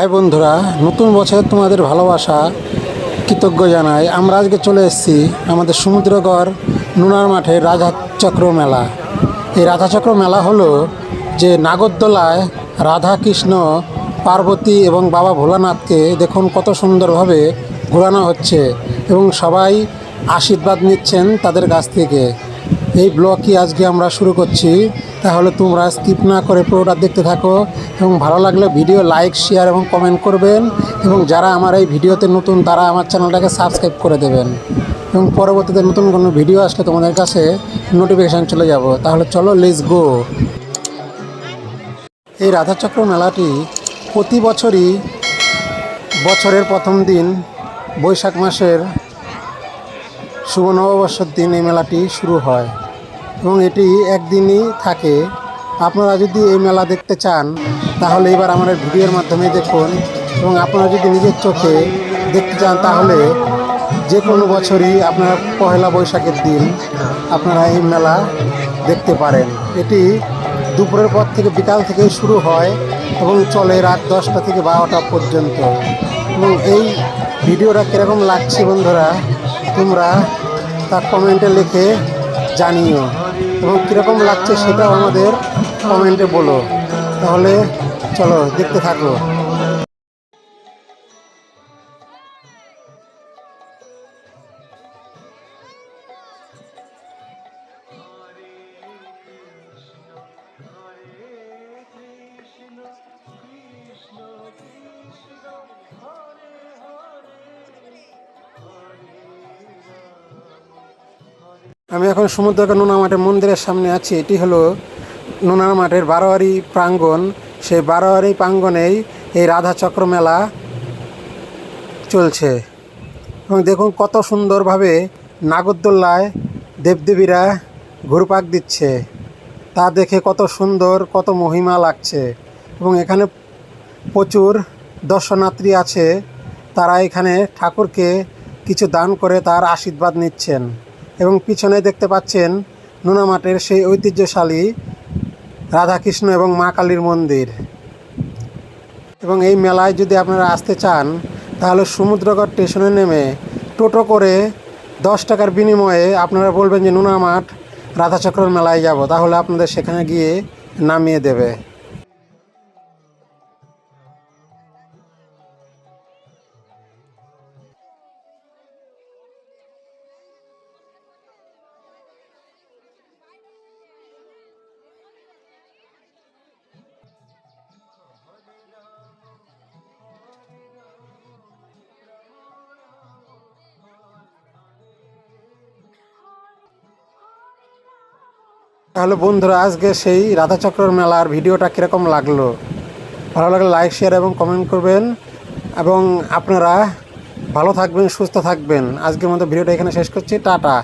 High বন্ধুরা, নতুন বছর তোমাদের ভালোবাসা, কৃতজ্ঞ জানাই। আমরা আজকে চলে এসেছি আমাদের সমুদ্রগড় নুনার মাঠে রাধাচক্র মেলা। এই রাধাচক্র মেলা হলো যে নাগরদোলায় রাধা কৃষ্ণ পার্বতী এবং বাবা ভোলানাথকে দেখুন কত সুন্দরভাবে ঘোরানো হচ্ছে এবং সবাই আশীর্বাদ নিচ্ছেন তাদের কাছ থেকে। এই ব্লগই আজকে আমরা শুরু করছি। তাহলে তোমরা স্কিপ না করে পুরোটা দেখতে থাকো এবং ভালো লাগলে ভিডিও লাইক শেয়ার এবং কমেন্ট করবেন এবং যারা আমার এই ভিডিওতে নতুন তারা আমার চ্যানেলটাকে সাবস্ক্রাইব করে দেবেন। এবং পরবর্তীতে নতুন কোনো ভিডিও আসলে তোমাদের কাছে নোটিফিকেশান চলে যাব। তাহলে চলো লেস গো এই রাধাচক্র মেলাটি প্রতি বছরই বছরের প্রথম দিন বৈশাখ মাসের শুভ নববর্ষের দিন এই মেলাটি শুরু হয় এবং এটি একদিনই থাকে। আপনারা যদি এই মেলা দেখতে চান, তাহলে এবার আমাদের ভিডিওর মাধ্যমে দেখুন এবং আপনারা যদি নিজের চোখে দেখতে চান, তাহলে যে কোনো বছরই আপনার পহেলা বৈশাখের দিন আপনারা এই মেলা দেখতে পারেন। এটি দুপুরের পর থেকে বিকাল থেকে শুরু হয় এবং চলে রাত দশটা থেকে বারোটা পর্যন্ত। এবং এই ভিডিওটা কীরকম লাগছে বন্ধুরা, তোমরা তা কমেন্টে লিখে জানিও। এবং কীরকম লাগছে সেটাও আমাদের কমেন্টে বলো। তাহলে চলো দেখতে থাকো। আমি এখন সমুদ্রকে নোনা মাঠের মন্দিরের সামনে আছি, এটি হলো নোনা মাঠের বারোয়ারি প্রাঙ্গণ। সেই বারোয়ারি প্রাঙ্গণেই এই রাধা চক্র মেলা চলছে। এবং দেখুন কত সুন্দরভাবে নাগরদোল্লায় দেবদেবীরা ঘুরপাক দিচ্ছে। তা দেখে কত সুন্দর, কত মহিমা লাগছে। এবং এখানে প্রচুর দর্শনার্থী আছে। তারা এখানে ঠাকুরকে কিছু দান করে তার আশীর্বাদ নিচ্ছেন। এবং পিছনে দেখতে পাচ্ছেন নুনামাটের সেই ঐতিহ্যশালী রাধাকৃষ্ণ এবং মা কালীর মন্দির। এবং এই মেলায় যদি আপনারা আসতে চান, তাহলে সমুদ্রগড় স্টেশনে নেমে টোটো করে দশ টাকার বিনিময়ে আপনারা বলবেন যে নুনামাঠ রাধাচক্র মেলায় যাব। তাহলে আপনাদের সেখানে গিয়ে নামিয়ে দেবে। তাহলে বন্ধুরা, আজকে সেই রাধাচক্রর মেলার ভিডিওটা কীরকম লাগল? ভালো লাগলে লাইক শেয়ার এবং কমেন্ট করবেন। এবং আপনারা ভালো থাকবেন, সুস্থ থাকবেন। আজকের মতো ভিডিওটা এখানে শেষ করছি। টাটা।